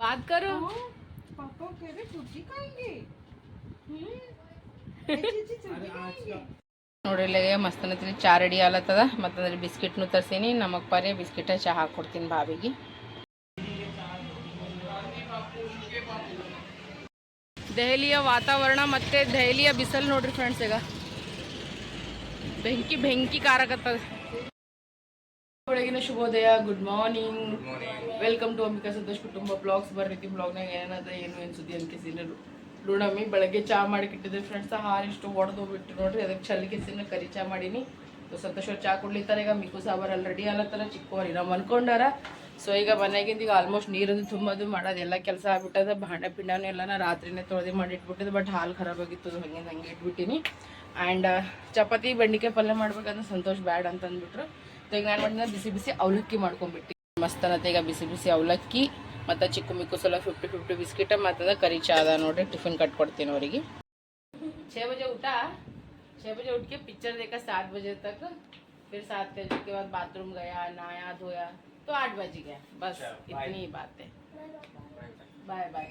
बात करो पापा कह रहे छुट्टी खाएंगे ऐसी ऐसी छुट्टी खाएंगे ನೋಡ್ರಿ ಇಲ್ಲಿಗೆ ಮಸ್ತ್ ಅನ್ನತ್ರಿ ಚಾ ರೆಡಿ ಆಲತ್ತದ ಮತ್ತಂದ್ರೆ ಬಿಸ್ಕಿಟ್ನು ತರ್ಸೀನಿ ನಮಗ್ ಪರೇ ಬಿಸ್ಕಿಟ ಚಹಾ ಕೊಡ್ತೀನಿ ಬಾವಿಗೆ ದೆಹಲಿಯ ವಾತಾವರಣ ಮತ್ತೆ ದೆಹಲಿಯ ಬಿಸಿಲು ನೋಡ್ರಿ ಫ್ರೆಂಡ್ಸ್ ಈಗ ಬೆಂಕಿ ಬೆಂಕಿ ಕಾರಕತ್ತದ ಬೆಳಗಿನ ಶುಭೋದಯ good morning welcome to Ambika Santosh ಕುಟುಂಬ ಬ್ಲಾಗ್ಸ್ ಬರ್ರೀತಿ ಬ್ಲಾಗ್ನಾಗ ಏನದ ಏನು ಏನು ಸುದ್ದಿ ಅನ್ಕೆಸಿನ ಲೂಣಮ್ಮಿ ಬೆಳಗ್ಗೆ ಚಾ ಮಾಡಿ ಇಟ್ಟಿದ್ದೆ ಫ್ರೆಂಡ್ಸ್ ಹಾರಿಷ್ಟು ಹೊಡೆದು ಬಿಟ್ಟು ನೋಡ್ರಿ ಅದಕ್ಕೆ ಚಲ್ಕೆಸಿನ ಕರಿ ಚಾ ಮಾಡೀನಿ. ಸೊ ಸಂತೋಷ ಅವ್ರು ಚಾ ಕೊಡ್ಲಿತ್ತಾರೆ. ಈಗ ಮಿಕ್ಕು ಸಾಬಾರ್ ಅಲ್ಲಿ ರೆಡಿ ಆಲತ್ತಾರ ಚಿಕ್ಕವರಿ ನಾವು ಅನ್ಕೊಂಡಾರ. ಸೊ ಈಗ ಮನೆಗಿಂದ ಈಗ ಆಲ್ಮೋಸ್ಟ್ ನೀರದು ತುಂಬೋದು ಮಾಡೋದು ಎಲ್ಲ ಕೆಲಸ ಆಗ್ಬಿಟ್ಟದ. ಭಾಂಡೆ ಪಿಂಡನೂ ನಾ ರಾತ್ರಿನೇ ತೊಳೆದು ಮಾಡಿ ಇಟ್ಬಿಟ್ಟಿದ್ದು ಬಟ್ ಹಾಲು ಖರಾಬ್ ಆಗಿತ್ತು ಅದು ಹಂಗೆ ಹಂಗೆ ಇಟ್ಬಿಟ್ಟಿನಿ. ಆ್ಯಂಡ್ ಚಪಾತಿ ಬೆಂಡಿಕಾಯಿ ಪಲ್ಯ ಮಾಡ್ಬೇಕಂದ್ರೆ ಸಂತೋಷ್ ಬ್ಯಾಡ್ ಅಂತ ಅಂದ್ಬಿಟ್ರು ಸೊ ಈಗ ನಾನು ಮಾಡಿದ ಬಿಸಿ ಬಿಸಿ ಅವಲಕ್ಕಿ ಮಾಡ್ಕೊಂಡ್ಬಿಟ್ಟು ಮಸ್ತ್ ಅನ್ನತ್ತೆ ಈಗ ಬಿಸಿ ಬಿಸಿ ಅವಲಕ್ಕಿ ಮತ್ತು ಚಿಕ್ಕ ಮಿಕ್ಕು ಸಲ ಫಿಫ್ಟಿ ಫಿಫ್ಟಿ ಬಿಸ್ಕಿಟ ಮತ್ತು ಕರಿ ಚಾ ಅದ ನೋಡ್ರಿ ಟಿಫಿನ್ ಕಟ್ಕೊಡ್ತೀನಿ ಅವರಿಗೆ छः बजे उठा छः बजे उठ के पिक्चर देखा सात बजे तक फिर सात बजे के बाद बाथरूम गया नहाया धोया तो आठ बज गया बस इतनी ही बात है बाय बाय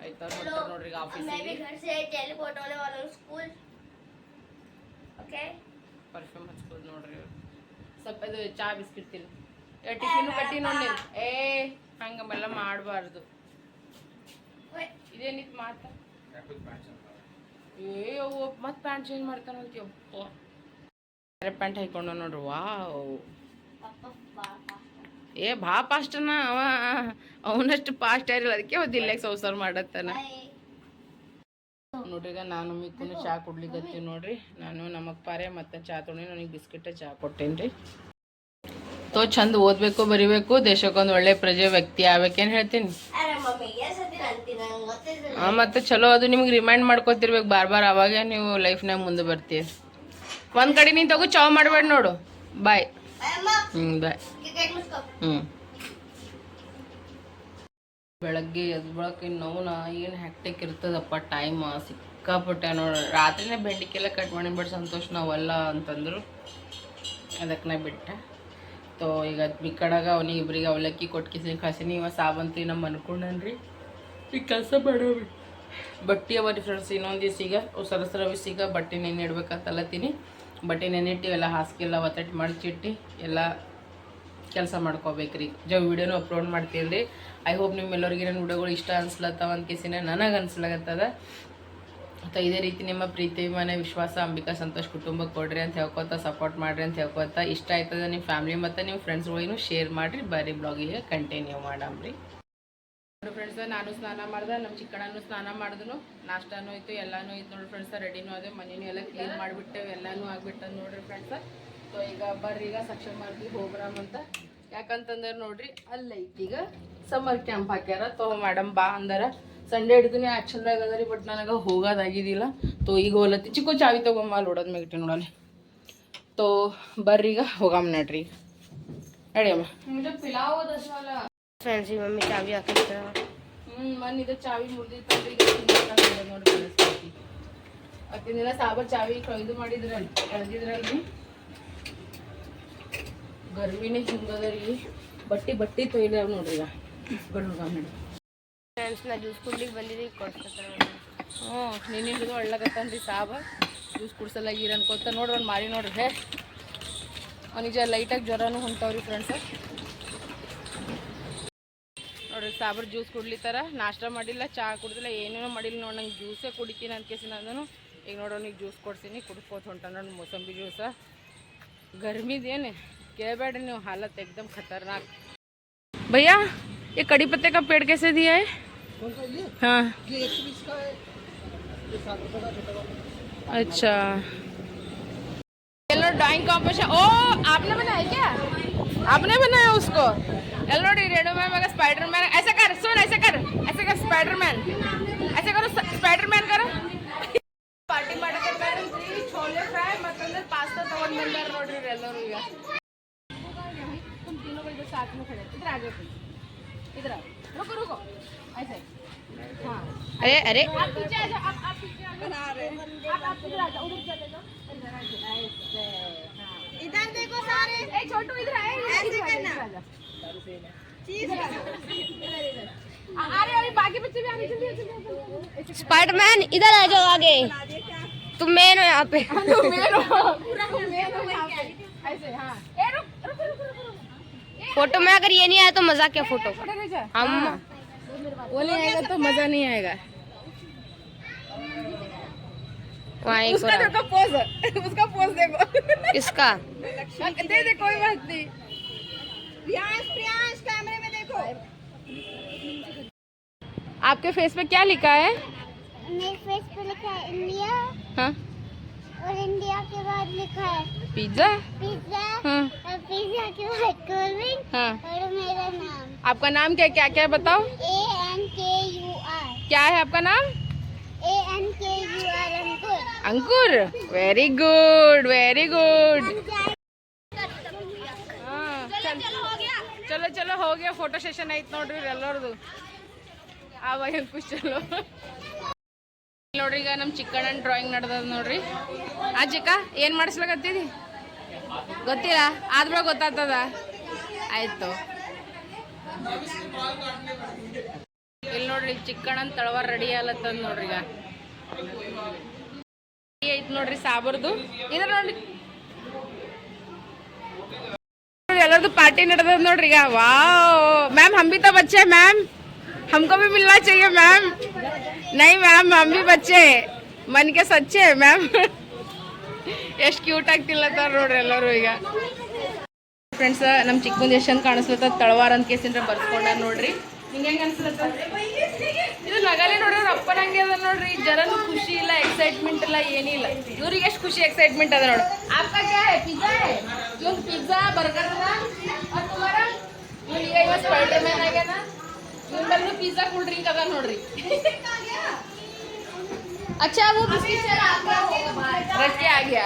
ಆಯ್ತು ಅವ್ರು ಹೊರ್ಟೋರ್ ನೋಡ್ರಿ मैं भी ಆಫೀಸಿಗೆ घर से टेलीपोर्ट होने वाला हूँ स्कूल ओके ಪರ್ಫ್ಯೂಮ್ ಹಚ್ಬೋದು ನೋಡ್ರಿ ಇವ್ರು ಸ್ವಲ್ಪ ಇದು ಚಾ ಬಿಸ್ಕಿಟ್ ತಿನ್ನು ಟಿಫಿನ್ ಕಟ್ಟಿ ನೋಡಿ ಏ ಹಂಗಂಬೆಲ್ಲ ಮಾಡಬಾರ್ದು. ಇದೇನಿತ್ತು ಮಾತ? ಏ ಮತ್ತೆ ಪ್ಯಾಂಟ್ ಚೇಂಜ್ ಮಾಡ್ತಾನಂತೀವಿ ಬೇರೆ ಪ್ಯಾಂಟ್ ಹಾಕೊಂಡು ನೋಡ್ರಿ. ವಾ ಏ ಭಾ ಫಾಸ್ಟನ. ಅವ ಅವನಷ್ಟು ಫಾಸ್ಟ್ ಆಗಿರಲ್ಲ ಅದಕ್ಕೆ ಅವ ದಿಲ್ಲಾಗ ಸಂಸಾರ ಮಾಡತ್ತಾನ. ನೋಡ್ರಿ ಈಗ ನಾನು ಮಿಕ್ಕೂ ಚಹಾ ಕುಡ್ಲಿಕ್ಕೆ ನೋಡ್ರಿ. ನಾನು ನಮಗೆ ಪಾರೆ ಮತ್ತು ಚಹಾ ತೊಗೊಂಡು ನನಗೆ ಬಿಸ್ಕಿಟ ಚಹಾ ಕೊಟ್ಟೇನಿ ರೀ. ತೋ ಚಂದ ಓದ್ಬೇಕು ಬರಿಬೇಕು ದೇಶಕ್ಕೊಂದು ಒಳ್ಳೆ ಪ್ರಜೆ ವ್ಯಕ್ತಿ ಆಗ್ಬೇಕೇನ್ ಹೇಳ್ತೀನಿ. ಹಾ ಮತ್ತೆ ಚಲೋ ಅದು ನಿಮ್ಗೆ ರಿಮೈಂಡ್ ಮಾಡ್ಕೊತಿರ್ಬೇಕು. ಬಾರ್ ಬಾರ್ ಅವಾಗ ನೀವು ಲೈಫ್ನಾಗ ಮುಂದೆ ಬರ್ತೀರಿ. ಒಂದು ಕಡೆ ನೀನು ತಗೋ ಚಾವ್ ಮಾಡಬೇಡ ನೋಡು. ಬಾಯ್ ಹ್ಞೂ ಬಾಯ್ ಹ್ಮ್. ಬೆಳಗ್ಗೆ ನೋವು ನೋವುನ ಏನು ಹ್ಯಾಕ್ಟಿಕ್ ಇರ್ತದಪ್ಪ ಟೈಮ್ ಸಿಕ್ಕಾಪಟ್ಟೆ ನೋಡಿ, ರಾತ್ರಿನೇ ಬೆಂಡಿಕೆಲ್ಲ ಕಟ್ ಮಾಡಿ ಬಿಟ್ಟು ಸಂತೋಷ ನಾವೆಲ್ಲ ಅಂತಂದರು ಅದಕ್ಕೆ ನಾ ಬಿಟ್ಟೆ. ತೋ, ಈಗ ಬಿಕ್ಕಡಾಗ ಅವನಿಗೆ ಇಬ್ಬರಿಗೆ ಅವಲಕ್ಕಿ ಕೊಟ್ಕಿಸಿ ಕಸಿನಿ ಇವ ಸಾಬಂತಿ ನಮ್ಮ ಅನ್ಕೊಂಡನ್ರಿ. ಈಗ ಕೆಲಸ ಮಾಡೋವಿ ಬಟ್ಟೆ ಅವ ರೀ ಫ್ರೆಂಡ್ಸ್ ಇನ್ನೊಂದು ದಿವ್ಸ ಈಗ ಅವು ಸಿಗ ಬಟ್ಟೆ ನೆನೆ ಇಡ್ಬೇಕಂತಲತ್ತೀನಿ ಬಟ್ಟೆ ನೆನೆಟ್ಟು ಎಲ್ಲ ಹಾಸಿಗೆಲ್ಲ ಒತ್ತಟ್ಟು ಮಡಚಿಟ್ಟು ಎಲ್ಲ ಕೆಲಸ ಮಾಡ್ಕೋಬೇಕ್ರಿ. ಜವ್ ವಿಡಿಯೋನು ಅಪ್ಲೋಡ್ ಮಾಡ್ತೀನಿ ರೀ ಐ ಹೋಪ್ ನಿಮ್ಮೆಲ್ಲರಿಗೆ ನನ್ನ ವಿಡಿಯೋಗಳು ಇಷ್ಟ ಅನ್ಸ್ಲತ್ತಾವ ಅಂತ ಕೇಸಿನ ನನಗೆ ಅನ್ಸ್ಲಾಗತ್ತದ. ಮತ್ತು ಇದೇ ರೀತಿ ನಿಮ್ಮ ಪ್ರೀತಿ, ಮನೆ ವಿಶ್ವಾಸ, ಅಂಬಿಕಾ, ಸಂತೋಷ್ ಕುಟುಂಬಕ್ಕೆ ಕೊಡ್ರಿ ಅಂತ ಹೇಳ್ಕೊತ ಸಪೋರ್ಟ್ ಮಾಡ್ರಿ ಅಂತ ಹೇಳ್ಕೊತ. ಇಷ್ಟ ಆಯ್ತದ ನಿಮ್ಮ ಫ್ಯಾಮಿಲಿ ಮತ್ತು ನಿಮ್ಮ ಫ್ರೆಂಡ್ಸ್ಗಳಿಗೂ ಶೇರ್ ಮಾಡಿರಿ. ಬರೀ ಬ್ಲಾಗಿಗೆ ಕಂಟಿನ್ಯೂ ಮಾಡಮ್ರಿ. ನೋಡಿ ಫ್ರೆಂಡ್ಸ್ ನಾನು ಸ್ನಾನ ಮಾಡ್ದೆ, ನಮ್ಮ ಚಿಕ್ಕಣ್ಣನು ಸ್ನಾನ ಮಾಡಿದ್ನು. ನಾಷ್ಟಾನು ಇತ್ತು ಎಲ್ಲಾನು ಆಯ್ತು ನೋಡಿ ಫ್ರೆಂಡ್ಸ್ ರೆಡಿನೂ ಅದೇ ಮನೆಯೂ ಎಲ್ಲ ಕ್ಲೀನ್ ಮಾಡಿಬಿಟ್ಟೆ ಎಲ್ಲಾನು ಆಗ್ಬಿಟ್ಟದ ನೋಡಿರಿ ಫ್ರೆಂಡ್ಸ್ ಸೊ ಈಗ ಬರ್ರಿ ಈಗ ಸಕ್ಷನ್ ಮಾಡ್ತೀವಿ ಹೋಗ್ರಾಮ್ ಅಂತ. ಯಾಕಂತಂದ್ರೆ ನೋಡ್ರಿ ಅಲ್ಲೈತಿ. ಈಗ ಸಮ್ಮರ್ ಕ್ಯಾಂಪ್ ಹಾಕ್ಯಾರ. ತೋ ಮೇಡಮ್ ಬಾ ಅಂದಾರ. ಸಂಡೇ ಹಿಡಿದು ಆ್ಯಕ್ಷನ್ದಾಗ ಅದರಿ ಬಟ್ ನನಗೆ ಹೋಗೋದಾಗಿದ್ದಿಲ್ಲ ತೋ ಈಗ ಹೋಲತ್ತಿ ಚಿಕ್ಕ ಚಾವಿ ತಗೊಂಬ ಅಲ್ಲಿ ಹೊಡೋದ್ ಮ್ಯಾಗಿಟ್ಟು ನೋಡಲ್ಲಿ ತೋ ಬರ್ರಿ ಈಗ ಹೋಗಮ್ ನಡ್ರಿ. ನಡಿಯಮ್ಮ ಫ್ರೆಂಡ್ಸ್ ಮಮ್ಮಿ ಚಾವಿ ಹಾಕಿದ್ರ ಹ್ಞೂ ಮನ್ ಇದು ಚಾವಿ ಈಗ ನೋಡ್ರಿ ಪರಿಸ್ಥಿತಿ ಅಕ್ಕಿನೆಲ್ಲ ಸಾಬರ್ ಚಾವಿ ಇದು ಮಾಡಿದ್ರಲ್ಲಿ ಕಳ್ದಿದ್ರಲ್ರಿ. ಅರ್ವಿನೇ ಹಿಂಗದ ರೀ ಬಟ್ಟೆ ಬಟ್ಟೆ ತೊಯ್ದಾವ ನೋಡ್ರಿ ಈಗ. ಗಡುಗ ಜ್ಯೂಸ್ ಕುಡ್ಲಿಕ್ಕೆ ಬಂದಿದ್ದೆ ಕೊಡ್ಸ್ತಾರೆ ಹ್ಞೂ ನಿನ್ನಿಂದ ಒಳ್ಳಾಗತ್ತನ್ರಿ ಸಾಬ. ಜ್ಯೂಸ್ ಕುಡ್ಸಲಾಗಿರ ಅನ್ಕೋತ ನೋಡ್ರಿ ಅವ್ನು ಮಾರಿ ನೋಡ್ರಿ, ಹೇ. ಅವನಿಗೆ ಲೈಟಾಗಿ ಜ್ವರನೂ ಹೊಂಟವ್ರಿ ಫ್ರೆಂಡ್ಸ ನೋಡ್ರಿ, ಸಾಬ್ರ ಜ್ಯೂಸ್ ಕುಡ್ಲಿತ್ತಾರ. ನಾಷ್ಟ ಮಾಡಿಲ್ಲ, ಚಾ ಕುಡಿದಿಲ್ಲ, ಏನೇನೋ ಮಾಡಿಲ್ಲ ನೋಡಿ, ನಂಗೆ ಜ್ಯೂಸೇ ಕುಡಿತೀನಿ ಅನ್ಕೇಸಿ ನಾನು ಈಗ ನೋಡೋನಿಗೆ ಜ್ಯೂಸ್ ಕೊಡ್ತೀನಿ ಕುಡ್ಕೋತ ಹೊಂಟ ನೋಡಿ, ಮೋಸಂಬಿ ಜ್ಯೂಸ ಗರ್ಮಿದೇನೆ. कैबेडनी हालत एकदम खतरनाक। भैया ये कड़ी पत्ते का पेड़ कैसे दिया है? हाँ। अच्छा। येलो ड्राइंग कॉम्पिटिशन ओ आपने बनाया क्या? आपने बनाया उसको? येलो रेडो मैन मगर स्पाइडरमैन ऐसा कर सुन ऐसा कर ऐसा कर स्पाइडरमैन अरे। अरे इधर देखो सारे। छोटू इधर ऐसे करना। स्पाइडरमैन इधर आ जाओ आगे। तुम मेन हो यहाँ पे। फ़ोटो में अगर ये नहीं आया तो मज़ा क्या फ़ोटो? का हम हाँ। वो नहीं आएगा तो मज़ा नहीं आएगा। वहाँ एक और आ- पोज उसका पोज देखो. किसका? दे दे कोई बात नहीं. प्रियांश प्रियांश कैमरे में देखो. आपके फेस पे क्या लिखा है? मेरे फेस पे लिखा है इंडिया हाँ. और इंडिया के बाद लिखा है पिज्जा पिज्जा हाँ. और पिज्जा के बाद कोल्ड ड्रिंक हाँ. और मेरा नाम. आपका नाम क्या क्या क्या बताओ? A N K U R क्या है आपका नाम? Ankur very good very good Ankur. ಚಲೋ ಚಲೋ ಹೋಗಿ ಫೋಟೋ ಸೆಷನ್ ಐತ್ ನೋಡ್ರಿ ಎಲ್ಲರದು. ಅವಾಗ ಅಂಕುಶ್ ಚಲೋ. ನೋಡ್ರಿ ಈಗ ನಮ್ಮ ಚಿಕ್ಕಣ್ಣನ ಡ್ರಾಯಿಂಗ್ ನಡ್ದದ ನೋಡ್ರಿ. ಆ ಚಿಕ್ಕ, ಏನು ಮಾಡಿಸ್ಲಾಕತ್ತಿದಿ? ಗೊತ್ತಿಲ್ಲ ಆದ್ಮೇಲೆ ಗೊತ್ತಾಗ್ತದ? ಆಯ್ತು. ಇಲ್ಲಿ ನೋಡ್ರಿ ಚಿಕ್ಕಣ್ಣನ ತಳವಾರ ರೆಡಿ ಆಲತ್ತದ ನೋಡ್ರಿ ಈಗ ಐತ್ ನೋಡ್ರಿ ಸಾಬರ್ದು ಇದ್ರ ನೋಡ್ರಿ ಎಲ್ಲರದು पार्टी ನಡೆದದ ನೋಡ್ರಿ ಈಗ वाओ मैम हम भी तो बच्चे हैं मैम हमको भी मिलना चाहिए मैम नहीं मैम हम भी बच्चे हैं मन के सच्चे हैं मैम ಎಷ್ಟು ಕ್ಯೂಟ್ ಆಗ್ತಿಲ್ಲತ್ತಾರ ನೋಡ್ರಿ ಎಲ್ಲರೂ ಈಗ ಫ್ರೆಂಡ್ಸ್ ನಮ್ಮ ಚಿಕ್ಕ ಮುಂದೆ ಎಷ್ಟು ಚಂದ ಕಾಣಿಸ್ಲತ್ತ ತಳವಾರ ಅಂತ ಕೇಸಿಂದ್ರ ಬರ್ಸ್ಕೊಂಡ ನೋಡ್ರಿ ನಿಂಗೆ ಹೆಂಗೆ ಅನ್ಸುತ್ತೆ ಇದು ನಗಲೆ ನೋಡಿದ್ರೆ ಅಪ್ಪನ ಹಂಗೆ ಅದ ನೋಡ್ರಿ. ಜನನು ಖುಷಿ ಇಲ್ಲ ಎಕ್ಸೈಟ್ಮೆಂಟ್ ಇಲ್ಲ ಏನಿಲ್ಲ. ಇವ್ರಿಗೆ ಎಷ್ಟು ಖುಷಿ ಎಕ್ಸೈಟ್ಮೆಂಟ್ ಅದ ನೋಡು. ಅಪ್ಪಗೆ ಪಿಜ್ಜಾ ಇವ್ನು ಪಿಜ್ಜಾ ಬರ್ಗರ್ ಇವನಿಗೆ ಈಗ ಸ್ಪೈಡರ್ ಮ್ಯಾನ್ ಆಗ್ಯಾನ. ಇವನು ಪಿಜ್ಜಾ ಕೂಲ್ ಡ್ರಿಂಕ್ ಅದ ನೋಡ್ರಿ. ಅಚ್ಚಾ ಅವು ರೊಟ್ಟಿ ಆಗ್ಯಾ? ರೊಟ್ಟಿ ಆಗ್ಯಾ?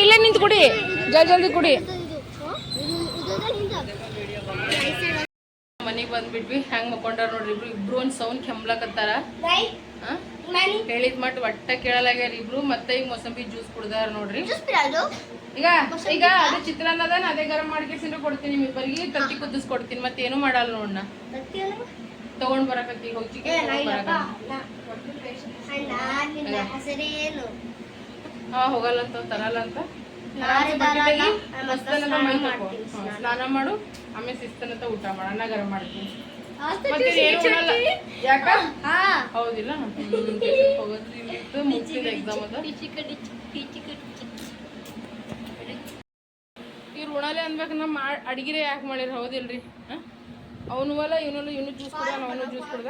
ಇಲ್ಲೇ ನಿಂತು ಕುಡಿ. ಜಲ್ ಜಲ್ದಿ ಕುಡಿ. ಮನೆಗೆ ಬಂದ್ಬಿಟ್ವಿ. ಹೆಂಗ್ ಮಕ್ಕೊಂಡಾರ ನೋಡ್ರಿ ಇಬ್ರು ಇಬ್ರು ಒಂದ್ ಸೌಂಡ್ ಕೆಮ್ಲಕತ್ತಾರ. ಆ? ಹೇಳಿದ್ ಮಟ್ ಒಟ್ಟ ಕೇಳಲಾಗ್ಯಾರ ಇಬ್ರು ಮತ್ತೆ ಈಗ ಮೊಸಂಬಿ ಜ್ಯೂಸ್ ಕುಡ್ದಾರ ನೋಡ್ರಿ. ಈಗ ಈಗ ಅದೇ ಚಿತ್ರಾನ್ನ ಅದ ನಾ ಅದೇ ಗರಂ ಮಾಡ್ಕೇಸಿಂದ್ರೆ ಕೊಡ್ತೀನಿ ನಿಮ್ಮಿಬ್ಬರಿಗೆ ತತ್ತಿ ಕುದಿಸ್ ಕೊಡ್ತೀನಿ ಮತ್ತೇನು ಮಾಡಲ್ಲ ನೋಡ್ನ. ತಗೊಂಡ್ ಬರಕತ್ತಿ ಹೋಗಿ ಹಾ ಹೋಗಲ್ಲ ಅಂತ ತರಲ್ಲ ಅಂತ. ಸ್ನಾನ ಮಾಡು ಆಮೇಲೆ ಶಿಸ್ತನಂತ ಊಟ ಮಾಡ. ಗರ ಗರಂ ಮಾಡ್ತೀನಿ. ಯಾಕ? ಹೌದಿಲ್ಲ ಮುಗ್ಸಿದ ಎಕ್ಸಾಮ್ ಅದ. ಇವ್ರು ಉಣಲೆ ಅನ್ಬೇಕು ನಮ್ಮ ಅಡಿಗೆರೆ ಯಾಕೆ ಮಾಡಿರಿ ಹೌದಿಲ್ರಿ. ಅವನು ಅಲ್ಲ ಇವನಲ್ಲ ಇವನು ಜ್ಯೂಸ್ ಕುಡ್ದ ಅವನು ಜ್ಯೂಸ್ ಕುಡ್ದ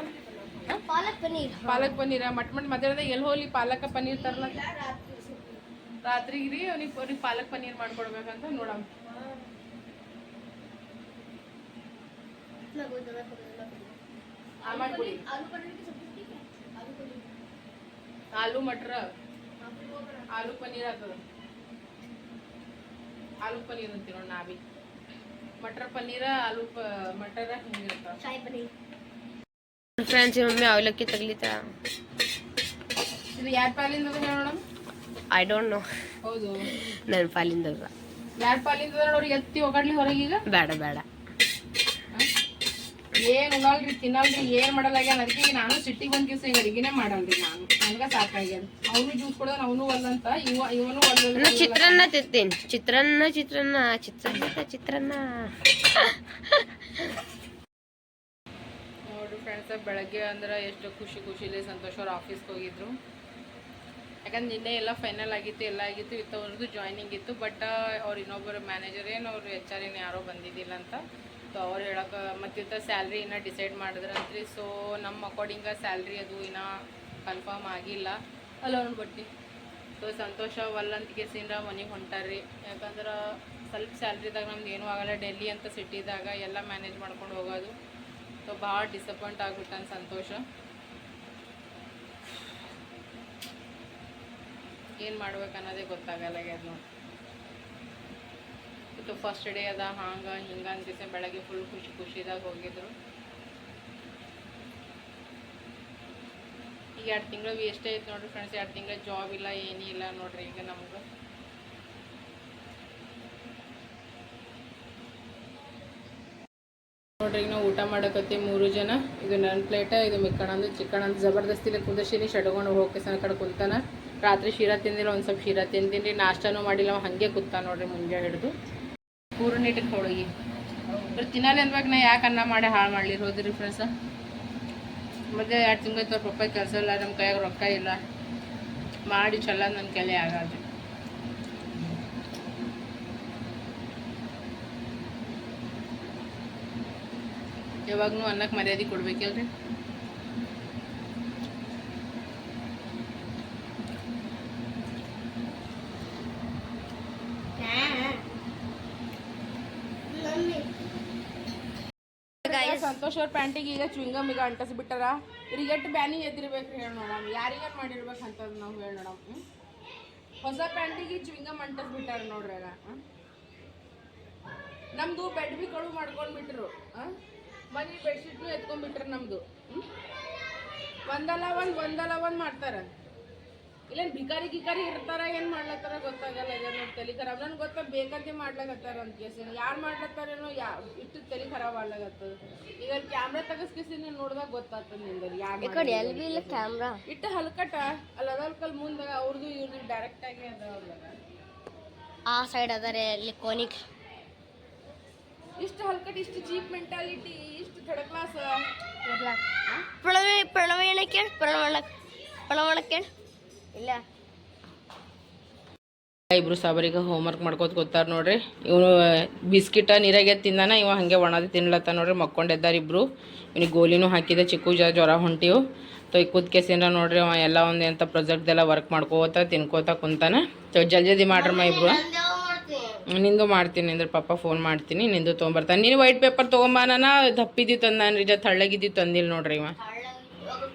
ಪಾಲಕ್ ಪನ್ನೀರ್. ಪಾಲಕ್ ಪನ್ನೀರ. ಮಟ್ ಮಟ್ ಮಧ್ಯಾಹ್ನದಾಗ ಎಲ್ಲಿ ಹೋಗ್ಲಿ ಪಾಲಕ ಪನ್ನೀರ್ ತರ್ಲ? ರಾತ್ರಿಗೆ ರೀ ಅವ್ನಿಗೆ ಅವ್ರಿಗೆ ಪಾಲಕ್ ಪನ್ನೀರ್ ಮಾಡ್ಕೊಡ್ಬೇಕಂತ ನೋಡಮ್. ಆಲೂ ಮಟ್ರ. ಆಲೂ ಪನ್ನೀರ್ ಆಗ್ತದ. ಆಲೂ ಪನ್ನೀರ್ ಅಂತೀವಿ ನೋಡಿ ನಾವಿ. ಮಟರ್ ಪನ್ನೀರ ಆಲೂ ಪ ಮಟರ ಹಿಂಗಿರ್ತಾವ ಶಾಯಿ ಪನ್ನೀರ್. ಫ್ರೆಂಡ್ಸ್ ಮಮ್ಮಿ ಅವಲಕ್ಕಿ ತಗ್ಲಿತಾ? ಇದು ಯಾರ ಪಾಲಿಂದ ಹೇಳೋಣ ಐ ಡೋಂಟ್ ನೋ ಹೌದು. ನನ್ನ ಪಾಲಿಂದ ಯಾರ ಪಾಲಿಂದ ಅವ್ರಿಗೆ ಎತ್ತಿ ಒಗಾಡ್ಲಿ ಹೊರಗೆ ಈಗ? ಬೇಡ ಬೇಡ. ಏನು ಉಣಲ್ರಿ ತಿನ್ನಲ್ರಿ ಏನು ಮಾಡಲಾಗ್ಯಾನ ಅದಕ್ಕೆ ನಾನು ಸಿಟ್ಟಿಗೆ ಬಂದ್ ದಿವಸ ಈಗ ಅಡಿಗೆನೆ ಮಾಡಲ್ರಿ ನಾನು. ನನಗೆ ಸಾಕಾಗ್ಯಾನ ಅವನು ಜ್ಯೂಸ್ ಕೊಡೋದು ಅವನು ಒಲ್ಲಂತ ಇವ ಇವನು ಒಲ್ಲ ಚಿತ್ರಾನ್ನ ತಿಂತೀನಿ. ಚಿತ್ರಾನ್ನ ಚಿತ್ರಾನ್ನ ಚಿತ್ರಾನ್ನ ಚಿತ್ರಾನ್ನ. ನೋಡ್ರಿ ಫ್ರೆಂಡ್ಸ್ ಬೆಳಗ್ಗೆ ಅಂದ್ರೆ ಎಷ್ಟು ಖುಷಿ ಖುಷಿಲಿ ಸಂತೋಷ ಅವ್ರ ಆಫೀಸ್ಗೆ ಹೋಗಿದ್ರು. ಯಾಕಂದ್ರೆ ನಿನ್ನೆ ಎಲ್ಲ ಫೈನಲ್ ಆಗಿತ್ತು, ಎಲ್ಲ ಆಗಿತ್ತು ಇತ್ತು ಅವ್ರದ್ದು ಜಾಯ್ನಿಂಗ್ ಇತ್ತು ಬಟ್ ಅವ್ರು ಇನ್ನೊಬ್ಬರು ಮ್ಯಾನೇಜರ್ ಏನು ಅವ್ರು ಎಚ್ ಆರ್ ಏನು ಯಾರೋ ಬಂದಿದ್ದಿಲ್ಲ ಅಂತ. ಸೊ ಅವ್ರು ಹೇಳಕ್ಕೆ ಮತ್ತಿತ್ತ ಸ್ಯಾಲ್ರಿ ಇನ್ನೂ ಡಿಸೈಡ್ ಮಾಡಿದ್ರಂತ್ರಿ. ಸೊ ನಮ್ಮ ಅಕಾರ್ಡಿಂಗ ಸ್ಯಾಲ್ರಿ ಅದು ಇನ್ನೂ ಕನ್ಫರ್ಮ್ ಆಗಿಲ್ಲ. ಅಲ್ಲ ಬಟ್ಟಿ. ಸೊ ಸಂತೋಷ ವಲ್ಲಂತಿಗೆ ಕೇಸಿಂದ ಮನೆಗೆ ಹೊಂಟಾರ್ರಿ. ಯಾಕಂದ್ರೆ ಸ್ವಲ್ಪ ಸ್ಯಾಲ್ರಿದಾಗ ನಮ್ದು ಏನೂ ಆಗಲ್ಲ. ಡೆಲ್ಲಿ ಅಂತ ಸಿಟಿದಾಗ ಎಲ್ಲ ಮ್ಯಾನೇಜ್ ಮಾಡ್ಕೊಂಡು ಹೋಗೋದು. ಸೊ ಭಾಳ ಡಿಸಪಾಯಿಂಟ್ ಆಗ್ಬಿಟ್ಟಾನ ಸಂತೋಷ. ಏನು ಮಾಡ್ಬೇಕು ಅನ್ನೋದೇ ಗೊತ್ತಾಗಲ್ಲ ಆಗ್ಯದ ನೋಡಿ ಇದು ಫಸ್ಟ್ ಡೇ ಅದ, ಹಾಂಗೆ, ಹಿಂಗೆ ಅಂತಿದ್ದೆ ಬೆಳಗ್ಗೆ ಫುಲ್ ಖುಷಿ ಖುಷಿದಾಗ ಹೋಗಿದ್ರು. ಈಗ ಎರಡು ತಿಂಗಳು ವೇಸ್ಟ್ ಐತೆ ನೋಡ್ರಿ ಫ್ರೆಂಡ್ಸ್ ಎರಡು ತಿಂಗಳ ಜಾಬ್ ಇಲ್ಲ, ಏನೂ ಇಲ್ಲ ನೋಡ್ರಿ ಈಗ ನಮ್ಗೆ. ನೋಡ್ರಿ ಈಗ ನಾವು ಊಟ ಮಾಡಕತ್ತಿ ಮೂರು ಜನ. ಇದು ನನ್ನ ಪ್ಲೇಟ ಇದು ಮಿಕ್ಕಣಂದು, ಚಿಕ್ಕಣಂದು, ಜಬರ್ದಸ್ತಿಲಿ ಕುಂದರ್ಸಿನಿ ಶಡ್ಕೊಂಡು ಹೋಗಿ ಸಣ್ಣ ಕಡೆ ಕುಂತಾನ. ರಾತ್ರಿ ಶೀರಾ ತಿಂದಿಲ್ಲ, ಒಂದು ಸ್ವಲ್ಪ ಶೀರಾ ತಿಂದಿನಿ. ನಾಷ್ಟಾನೂ ಮಾಡಿಲ್ಲ, ಅವ ಹಾಗೆ ಕೂತ ನೋಡ್ರಿ ಮುಂಜಾನೆ ಹಿಡಿದು. ಪೂರ ನೀಟಿಗೆ ಹೋಳಿಗೆ. ತಿನ್ನಲಿ ಅಂದ್ವಾಗ ನಾ ಯಾಕೆ ಅನ್ನ ಮಾಡಿ ಹಾಳು ಮಾಡಲಿ ಹೋದ್ರಿ ಫ್ರೆಂಡ್ಸ ಮತ್ತೆ ಎರಡು ತಿಂಗಳ ತೋರ್ ಪಪ್ಪ ಕೆಲಸ ಇಲ್ಲ ನಮ್ಮ ಕೈಯಾಗ ರೊಕ್ಕ ಇಲ್ಲ. ಮಾಡಿ ಚಲ್ಲ ನನ್ನ ಕೈಲಿ ಆಗಲ್ಲ ಯಾವಾಗ್ಲೂ ಅನ್ನಕ್ಕೆ ಮರ್ಯಾದೆ ಕೊಡ್ಬೇಕಲ್ರಿ? ಸಂತೋಷ್ ಅವ್ರ ಪ್ಯಾಂಟಿಗೆ ಈಗ ಚುಂಗಮ್ ಈಗ ಅಂಟಸ್ ಬಿಟ್ಟಾರ ಇವ್ರಿಗೆ ಎಷ್ಟು ಬ್ಯಾನಿ ಎದ್ದಿರ್ಬೇಕು ಹೇಳಿ ನೋಡಮ್ ಯಾರಿಗಾರು ಮಾಡಿರ್ಬೇಕು ಅಂತ ನಾವು ಹೇಳಿ ನೋಡಮ್? ಹೊಸ ಪ್ಯಾಂಟಿಗೆ ಚುಂಗಮ್ ಅಂಟಸ್ ಬಿಟ್ಟಾರ ನೋಡ್ರಿ ಈಗ? ನಮ್ದು ಬೆಡ್ ಬಿ ಕಳು ಮಾಡ್ಕೊಂಡ್ ಬಿಟ್ರು ಮನಿ ಬೆಡ್ಶೀಟ್ನು ಎತ್ಕೊಂಡ್ಬಿಟ್ರು ನಮ್ದು. ಹ್ಮ್? ಒಂದಲ್ಲ ಒಂದ್ ಒಂದಲ್ಲ ಒಂದ್ ಮಾಡ್ತಾರ. ಇಲ್ಲೇನ್ ಭಿಕಾರಿ ಗಿಕಾರಿ ಇರ್ತಾರ ಏನು ಮಾಡ್ಲತ್ತಾರ ಗೊತ್ತಾಗಲ್ಲ. ನೋಡಿ ತಲೆ ಖರಾಬ್. ನನ್ಗೆ ಗೊತ್ತ ಬೇಕಂತೆ ಮಾಡ್ಲಾಕತ್ತಾರ ಅಂತ ಕೇಸ್ ಯಾರು ಮಾಡ್ಲತ್ತಾರೇನೋ ಯಾ ಇಷ್ಟು ತಲೆ ಖರಾಬ್ ಆಗ್ಲಾಗತ್ತದ ಈಗ ಕ್ಯಾಮ್ರಾ ತೆಗಸ್ಕಿಸಿ ನೋಡ್ದಾಗ ಗೊತ್ತಾಗ್ತದ ನಿಂದಲ್ಲಿ ಯಾರು ಎಲ್ಲಿ ಬಿ ಇಲ್ಲ ಕ್ಯಾಮ್ರಾ ಇಟ್ಟು ಹಲ್ಕಟ ಅಲ್ಲಿ ಅದಲ್ ಕಲ್ ಮುಂದೆ ಅವ್ರದ್ದು ಇವ್ರದ್ದು ಡೈರೆಕ್ಟ್ ಆಗಿ ಅದ ಆ ಸೈಡ್ ಅದಾರೆ ಅಲ್ಲಿ ಕೋನಿಕ್. ಇಷ್ಟು ಹಲ್ಕಟ್ ಇಷ್ಟು ಚೀಪ್ ಮೆಂಟಾಲಿಟಿ ಇಷ್ಟು ಥರ್ಡ್ ಕ್ಲಾಸ್ ಪ್ರಣವ ಪ್ರಣವಣ ಕೇಳಿ ಕೇಳಿ. ಇಲ್ಲ. ಇಬ್ರು ಸಾಬರಿಗೆ ಹೋಮ್ವರ್ಕ್ ಮಾಡ್ಕೋತ ಕೂತಾರ ನೋಡ್ರಿ. ಇವನು ಬಿಸ್ಕಿಟ ನೀರಾಗೆ ತಿಂದಾನ, ಇವ ಹಂಗೆ ಒಣದ ತಿನ್ಲತ್ತ ನೋಡ್ರಿ, ಮಕ್ಕೊಂಡಿದ್ದಾರ ಇಬ್ರು. ಇವನಿಗೆ ಗೋಲಿನೂ ಹಾಕಿದೆ, ಚಿಕ್ಕು ಜ, ಜ್ವರ ಹೊಂಟಿವು. ತೊ ಈಗ ಕೇಸಿನ ನೋಡ್ರಿ, ಅವ ಎಲ್ಲ ಒಂದು ಎಂಥ ಪ್ರಾಜೆಕ್ಟ್ದೆಲ್ಲ ವರ್ಕ್ ಮಾಡ್ಕೋತ, ತಿನ್ಕೋತ ಕುಂತಾನ. ಸೊ ಜಲ್ದಿ ಜಲ್ದಿ ಮಾಡ್ರಮ್ಮ ಇಬ್ರು. ನಿಂದು ಮಾಡ್ತೀನಿ ಅಂದ್ರೆ ಪಾಪ ಫೋನ್ ಮಾಡ್ತೀನಿ, ನಿಂದು ತೊಗೊಂಬರ್ತಾನೆ. ನೀನು ವೈಟ್ ಪೇಪರ್ ತೊಗೊಂಬಾನ ದಪ್ಪಿದ್ದು ತಂದಾನ್ರಿ, ಜ, ತಳ್ಳಗಿದ್ದು ತಂದಿಲ್ಲ ನೋಡ್ರಿ ಇವ.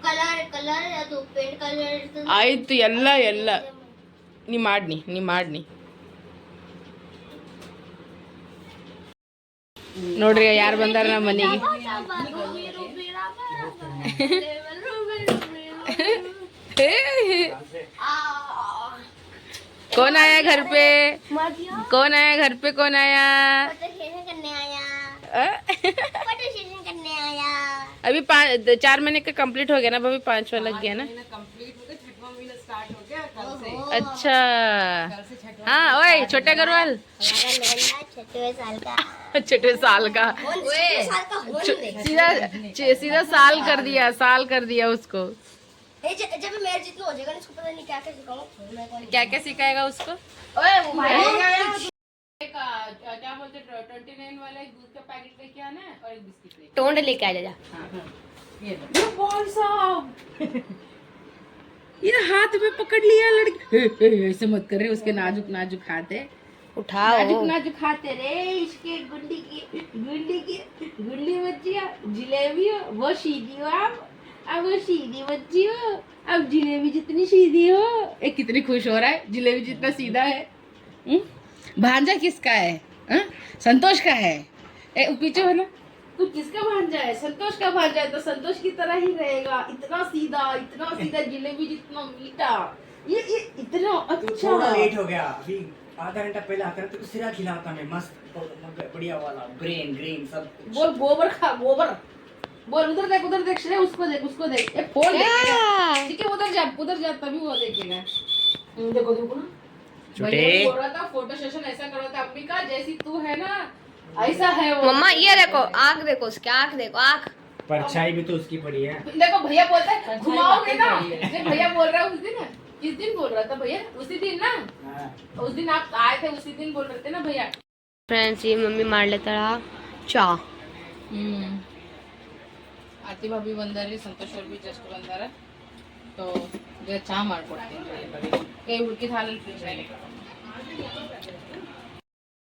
ಕಲರ್ ಕಲರ್ ಅದು ಪೇಂಟ್ ಕಲರ್ ಇರ್ತದೆ ಆಯ್ತು ಎಲ್ಲ ಎಲ್ಲ ನೀ ಮಾಡ್ನಿ ನೀ ಮಾಡ್ನಿ ನೋಡ್ರಿ ಯಾರು ಬಂದಾರ ನಮ್ಮ ಮನೆಗೆ कौन आया घर पे कौन आया घर पे कौन आया फोटो सेशन करने आया अभी पाँच चार महीने का कंप्लीट हो गया ना अभी पांचवा लग गया ना अच्छा। हाँ ओए छोटे गरवाल। हमारा साल का। छठे साल का। सीधा सीधा साल कर दिया साल कर दिया उसको। जब मेरे जितना हो जाएगा ना, इसको पता नहीं क्या क्या सिखाऊँगा क्या क्या सिखाएगा उसको एक क्या बोलते ट्वेंटी नाइन वाला एक दूध का पैकेट लेके आना है और एक बिस्किट लेके टोंड लेके आ जा ये लो। ये बॉल साहब। ये हाथ में पकड़ लिया लड़की। हे, हे, ऐसे मत कर रहे उसके नाजुक नाजुक हाथ है। उठाओ। नाजुक नाजुक हाथ है रे इसके गुंडी की गुंडी की गुंडी बच्चिया जिलेबी हो वो सीधी हो आप। अब वो सीधी बच्ची हो अब जिलेबी जितनी सीधी हो। ए कितनी खुश हो रहा है जिलेबी जितना सीधा है। हम्म? भांजा किसका है? हाँ? संतोष का है। ए पीछे हो ना तू किसका भांजा है? संतोष का भांजा है तो संतोष की तरह ही रहेगा। इतना सीधा इतना सीधा जिलेबी जितना मीठा। ये ये इतना अच्छा। थोड़ा लेट हो गया। अभी आधा घंटा पहले आकर तो सिरा खिलाता मैं मस्त। बढ़िया वाला ब्रेन ग्रेन सब बोल गोबर खा गोबर। बोल उधर देख उधर देख श्रेय उसको देख उसको देख। ए फ़ोन देखेगा ठीक है उधर जा उधर जा तभी वो देखेगा। देखो देखो ना। छोटे। फ़ोटो सेशन ऐसा करो था अम्मी जैसी तू है ना ऐसा है वो। मम्मा ये देखो आग देखो उसकी आग देखो आग परछाई भी तो उसकी पड़ी है। देखो भैया बोलते हैं घुमाओगे ना? भैया बोल रहा है उस दिन किस दिन बोल रहा था भैया? उसी दिन ना? हाँ। तो उस दिन आप आए थे उसी दिन बोल रहे थे ना भैया? फ्रेंड्स ये मम्मी मार लेता रहा चा हम्म। आती भाभी बंदर है संतोष और भी जस्ट बंदर है तो ಜರ ಚಾ ಮಾಡ್ಕೊಡ್ತೀನಿ ಕೈ ಹುಡುಕಿದ ಹಾಲಲ್ಲಿ ಫ್ರಿಜ್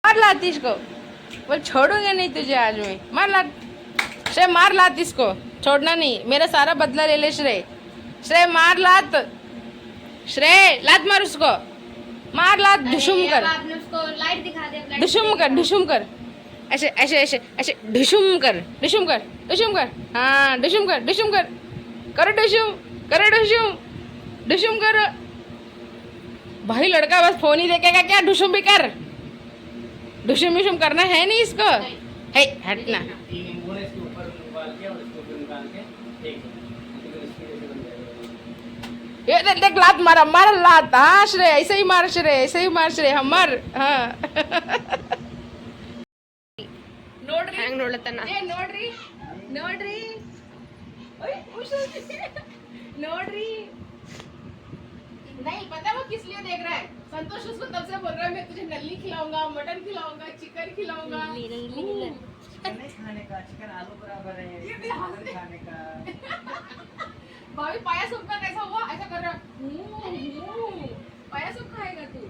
मार लात इसको वो छोड़ूंगा नहीं तुझे आज मैं मार लात श्रेय मार लात इसको छोड़ना नहीं मेरा सारा बदला ले ले श्रेय श्रेय मार लात श्रेय लात मार उसको मार लात ढुशुम कर आपने उसको लाइट दिखा दे ढुशुम कर ढुशुम कर ऐसे ऐसे ऐसे ऐसे ढुशुम कर ढुशुम कर ढुशुम कर हाँ ढुशुम कर ढुशुम कर करो ढुशुम करो ढुशुम ढुशुम कर भाई लड़का बस फोन ही देखेगा क्या ढुशुम भी कर ढुशुम विशुम करना है नहीं इसको है हटना ये नींबू ने इसके ऊपर उबाल के और इसके ऊपर निकाल के फेंक दो तो इसकी वजह से बन जाएगा ये देख देख लात मारा मार लात हाँ श्रेय ऐसे ही मार श्रेय ऐसे ही मार श्रेय हम मार हाँ ನೋಡ್ರಿ ಹೆಂಗ್ ನೋಡ್ಲತ್ತಾನ ಏ ನೋಡ್ರಿ ನೋಡ್ರಿ ओए, उस- ನೋಡ್ರಿ नहीं पता वो किस लिए देख रहा है? संतोष उसको तब से बोल रहा है मैं तुझे नल्ली खिलाऊँगा मटन खिलाऊँगा चिकन खिलाऊँगा. खाने का चिकन आलू बराबर है खाने का। भाभी पाया सूप का कैसा हुआ? ऐसा कर रहा हूँ, हूँ। पाया सूप खाएगा तू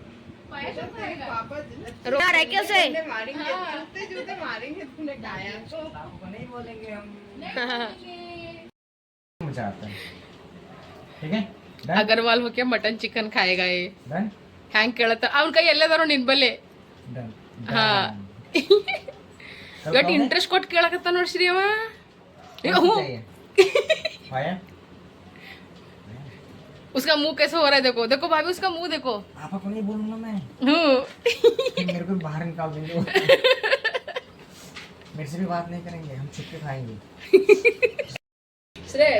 पाया सूप खाएगा। रो रहा है क्या उसे? हाँ। आपको नहीं बोलेंगे हम। नहीं। मज़ा आता है। ठीक है? ಅಗರ್ವಾಲ್ ಹೋಗಿ ಮಟನ್ ಚಿಕನ್ ಖಾಯೇಗ ಏ डन ಹ್ಯಾಂಗ್ ಕೇಳತ್ತ ಅವ್ನ ಕೈ ಎಲ್ಲದಾರು ನಿನ್ ಬಲ್ಲೆ डन ಹಾ कब ಇವತ್ತು खाओगे? ಇಂಟ್ರೆಸ್ಟ್ ಕೊಟ್ಟು ಕೇಳಕತ್ತ ನೋಡ್ ಶ್ರೀ ಅವ कौन सी चाहिए? खाया उसका मुंह कैसे हो रहा है देखो देखो भाभी उसका मुंह देखो आपा को नहीं बोलूंगा मैं हम्म फिर मेरे को बाहर निकाल देंगे वो। मेरे से भी बात नहीं करेंगे हम छुप के खाएंगे श्रेय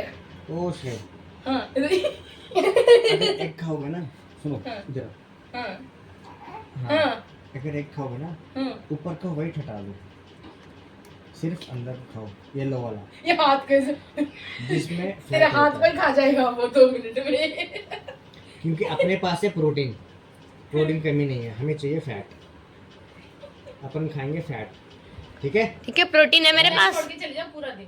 ओ श्रेय हाँ अगर एग खाओगे ना सुनो इधर। हाँ। हाँ हाँ। अगर एग खाओगे ना हाँ। ऊपर का वाइट हटा दो। सिर्फ़ अंदर खाओ येलो वाला। ये हाथ कैसे जिसमें तेरे हाथ पर खा जाएगा वो दो मिनट में। क्योंकि अपने पास है प्रोटीन प्रोटीन कमी नहीं है हमें चाहिए फैट अपन खाएँगे फैट ठीक है? ठीक है प्रोटीन है मेरे पास छोड़ के चले जाओ पूरा दिन।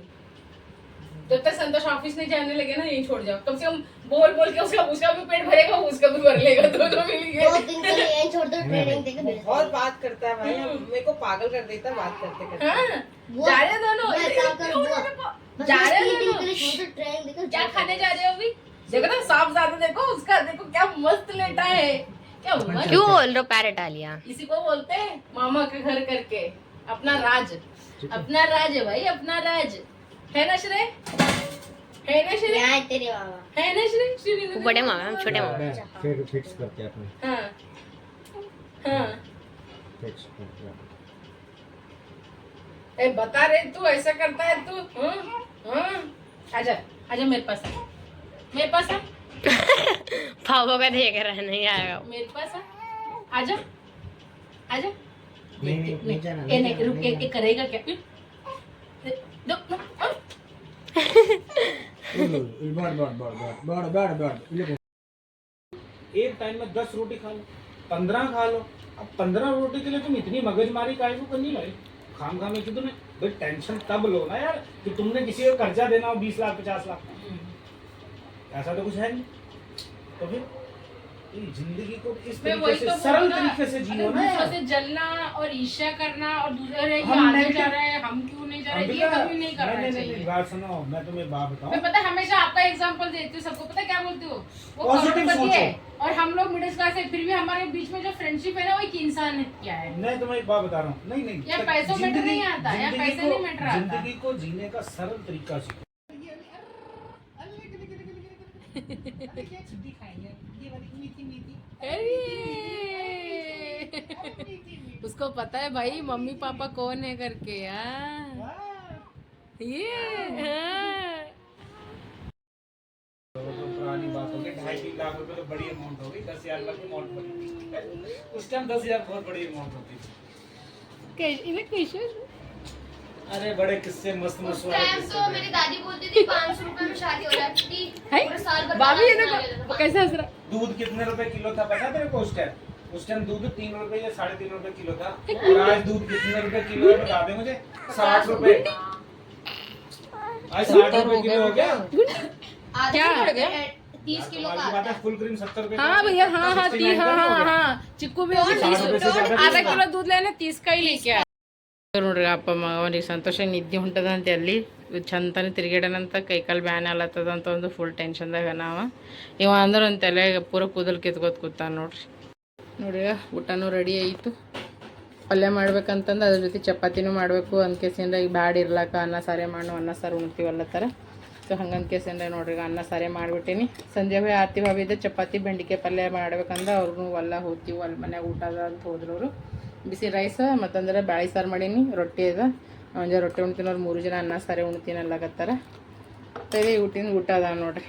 जब तक संतोष ऑफ़िस नहीं जाने लगे ना यही छोड़ जाओ। कम से कम बोल बोल के उसका उसका भी पेट भरेगा वो उसका भी भर लेगा दोनों मिल दो गए दिन के लिए यहीं छोड़ दो ट्रेनिंग देके बहुत बात करता है भाई मेरे को पागल कर देता है बात करते करते। हाँ जा रहे दोनों। जा रहे दोनों? के लिए छोड़ दो ट्रेनिंग देके क्या खाने जा रहे हो अभी? देखो ना सांप ज़्यादा देखो उसका देखो क्या मस्त लेटा है। क्या बोल रहे हो पैरेट आ लिया इसी को बोलते हैं मामा के घर करके अपना राज। अपना राज है भाई अपना राज। है ना श्रेय है ना श्रेय यहाँ है तेरे मामा। है ना श्रेय श्री वो बड़े मामा हम छोटे मामा। फिर फिक्स करते हैं अपने। हाँ। हाँ। फिक्स करते हैं ए बता रहे तू ऐसा करता है तू हाँ हाँ। आजा आजा मेरे पास आ। मेरे पास आ। पापा का देख रहा है नहीं आएगा। मेरे पास आ। आजा आजा। नहीं नहीं नहीं जाना ए नहीं रुक के करेगा क्या? दो एक टाइम में दस रोटी खा लो, पंद्रह खा लो। अब पंद्रह रोटी के लिए तुम इतनी मगजमारी काहे को करनी भाई? खाम खाम की तुमने भाई टेंशन तब लो ना यार, कि तुमने किसी को कर्जा देना हो बीस लाख, पचास लाख। ऐसा तो कुछ है नहीं। तो फिर ये ज़िंदगी को इस तरीके से तो सरल तरीके से जियो ना। से जलना और ईर्ष्या करना और दूसरे हम आगे जा रहे हैं हम क्यों नहीं जा रहे? ये कभी नहीं करना नहीं, नहीं, नहीं, चाहिए बात सुनो मैं तुम्हें बात बताऊँ। मैं पता है, हमेशा आपका एग्जांपल देती हूँ सबको। पता है क्या बोलती हूँ? वो है सोचो। और हम लोग मिडिल क्लास है फिर भी हमारे बीच में जो फ्रेंडशिप है ना वो एक इंसान है क्या है? मैं तुम्हें एक बात बता रहा हूँ। नहीं नहीं यार पैसों में तो नहीं आता, ज़िंदगी पैसे नहीं मैटर आता। ज़िंदगी को जीने का सरल तरीका सीखो। अरे! उसको पता है भाई मम्मी पापा कौन है करके यार ये हाँ। पुरानी बात हो गई ढाई तीन लाख रुपए तो बड़ी अमाउंट हो गई दस हज़ार अमाउंट उस टाइम दस हज़ार बहुत बड़ी अमाउंट होती थी। अरे बड़े किस्से मस्त मस्त वाले तो मेरी दादी बोलती थी पाँच सौ रुपए में शादी हो जाती है? भाभी ये देखो कैसे हंस रहा? दूध कितने रुपए किलो था पता तेरे को उस टाइम उस टाइम दूध तीन रुपए या साढ़े तीन रुपए किलो था। और आज दूध कितने रुपए किलो है बता दे मुझे? साठ रुपए। आज साठ रुपए किलो हो गया? क्या? हो गया तीस किलो का फुल क्रीम सत्तर रुपए हाँ भैया हाँ हाँ हाँ हाँ हाँ चिक्कू भी आधा किलो दूध लेने तीस का ही लेके आया। ನೋಡ್ರಿ, ಅಪ್ಪ ಅವನಿಗೆ ಸಂತೋಷ, ನಿದ್ದೆ ಹೊಂಟದಂತೆ ಅಲ್ಲಿ. ಚಂತನ ತಿರುಗಾಡನಂತ ಕೈಕಾಲು ಬ್ಯಾನ್ ಆಲತ್ತದ ಅಂತ ಒಂದು ಫುಲ್ ಟೆನ್ಷನ್ದಾಗ ನಾವು. ಇವ ಅಂದ್ರೆ ಒಂದು ತಲೆ ಪೂರ ಕೂದಲು ಕಿತ್ಕೋತ ಕೂತಾನ ನೋಡ್ರಿ. ನೋಡಿ ಊಟನೂ ರೆಡಿ ಆಯಿತು. ಪಲ್ಯ ಮಾಡ್ಬೇಕಂತಂದು ಅದ್ರ ಜೊತೆ ಚಪಾತಿನೂ ಮಾಡಬೇಕು. ಅಂದ್ಕೇಸಿಂದ ಈಗ ಬ್ಯಾಡ್ ಇರ್ಲಾಕ ಅನ್ನ ಸಾರೇ ಮಾಡು ಅನ್ನ ಸಾರು ಉಣ್ತೀವಲ್ಲ ಥರ ಸೊ ಹಂಗಂದ್ಕೇಸಿಂದ ನೋಡ್ರಿ, ಈಗ ಅನ್ನ ಸಾರೇ ಮಾಡಿಬಿಟ್ಟಿನಿ. ಸಂಜೆ ಹೋಗಿ ಆರ್ತಿ ಭಾವಿದ ಚಪಾತಿ, ಬೆಂಡಿಕೆ ಪಲ್ಯ ಮಾಡ್ಬೇಕಂದ್ರೆ ಅವ್ರಿಗೂ ಹೊಲ ಹೋಗ್ತೀವಿ ಅಲ್ಲಿ ಮನ್ಯಾಗ ಊಟ ಅಂತ ಹೋದ್ರವರು ಬಿಸಿ ರೈಸ, ಮತ್ತಂದ್ರೆ ಬ್ಯಾಳಿ ಸಾರು ಮಾಡೀನಿ, ರೊಟ್ಟಿ ಅದ. ಒಂಜ ರೊಟ್ಟಿ ಉಣ್ತೀನಿ ಅವ್ರು ಮೂರು ಜನ, ಅನ್ನ, ಸಾರೇ ಉಣ್ತೀನಿ ಅಲ್ಲಕತ್ತಾರ ಸರಿ, ಊಟಿನ ಊಟ ಅದ ನೋಡ್ರಿ.